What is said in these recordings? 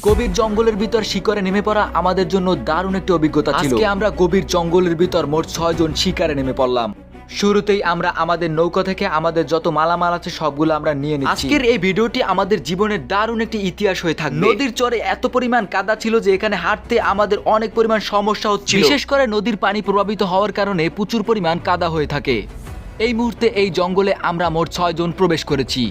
গভীর জঙ্গলের ভিতর শিকারে নেমে পড়া আমাদের জন্য দারুণ একটি অভিজ্ঞতা ছিল। আজকে আমরা গভীর জঙ্গলের ভিতর মোট ছয় জন শিকারে নেমে পড়লাম। শুরুতেই আমরা আমাদের নৌকা থেকে আমাদের যত মালামাল আছে সবগুলো আমরা নিয়ে নিচ্ছি। আজকের এই ভিডিওটি আমাদের জীবনের দারুণ একটি ইতিহাস হয়ে থাকবে। নদীর চরে এত পরিমাণ কাদা ছিল যে এখানে হাঁটতে আমাদের অনেক পরিমাণ সমস্যা হচ্ছিল। বিশেষ করে নদীর পানি প্রভাবিত হওয়ার কারণে প্রচুর পরিমাণ কাদা হয়ে থাকে। এই মুহূর্তে এই জঙ্গলে আমরা মোট ছয় জন প্রবেশ করেছি।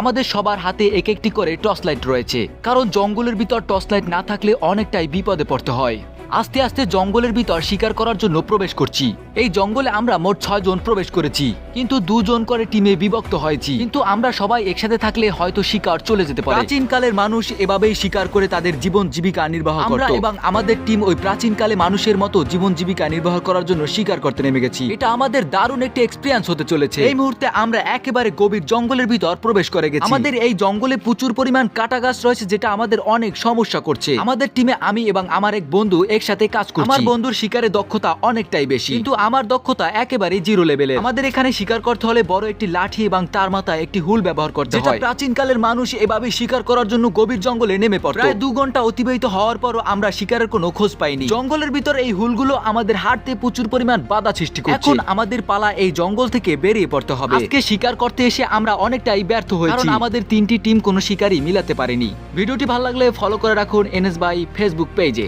আমাদের সবার হাতে এক একটি করে টর্চ লাইট রয়েছে, কারণ জঙ্গলের ভিতর টর্চ লাইট না থাকলে অনেকটাই বিপদে পড়তে হয়। আস্তে আস্তে জঙ্গলের ভিতর শিকার করার জন্য প্রবেশ করছি। এই জঙ্গলে আমরা মোট ছয় জন প্রবেশ করেছি। কিন্তু দুজন করে টিমে বিভক্ত হয়েছি। কিন্তু আমরা সবাই একসাথে থাকলে হয়তো শিকার চলে যেতে পারে। প্রাচীন কালের মানুষ এভাবেই শিকার করে তাদের জীবন জীবিকা নির্বাহ আমরা এবং আমাদের টিম ওই প্রাচীন কালে মানুষের মতো জীবন জীবিকা নির্বাহ করার জন্য শিকার করতে নেমে গেছি। এটা আমাদের দারুণ একটি এক্সপিরিয়েন্স হতে চলেছে। এই মুহূর্তে আমরা একেবারে গভীর জঙ্গলের ভিতর প্রবেশ করে গেছি। আমাদের এই জঙ্গলে প্রচুর পরিমাণ কাটা গাছ রয়েছে যেটা আমাদের অনেক সমস্যা করছে। আমাদের টিমে আমি এবং আমার এক বন্ধু একসাথে কাজ করছি। আমার বন্ধুর শিকারে দক্ষতা অনেকটাই বেশি। কিন্তু আমার দক্ষতা একেবারে জিরো লেভেলের আমাদের এখানে শিকার করতে হলে বড় একটি লাঠি এবং তার মাথায় একটি হুল ব্যবহার করতে হয়। প্রাচীন কালের মানুষ এভাবে শিকার করার জন্য গভীর জঙ্গলে নেমে পড়ে প্রায় দু ঘণ্টা অতিবাহিত হওয়ার পরও আমরা শিকারের কোনো খোঁজ পাইনি। জঙ্গলের ভিতর এই হুলগুলো আমাদের হাঁটতে প্রচুর পরিমাণ বাধা সৃষ্টি করছে। এখন আমাদের পালা এই জঙ্গল থেকে বেরিয়ে পড়তে হবে। আজকে শিকার করতে এসে আমরা অনেকটাই ব্যর্থ হয়েছি। কারণ আমাদের তিনটি টিম কোনো শিকারই মিলাতে পারেনি। ভিডিওটি ভালো লাগলে ফলো করে রাখুন এনএস বাই ফেসবুক পেজে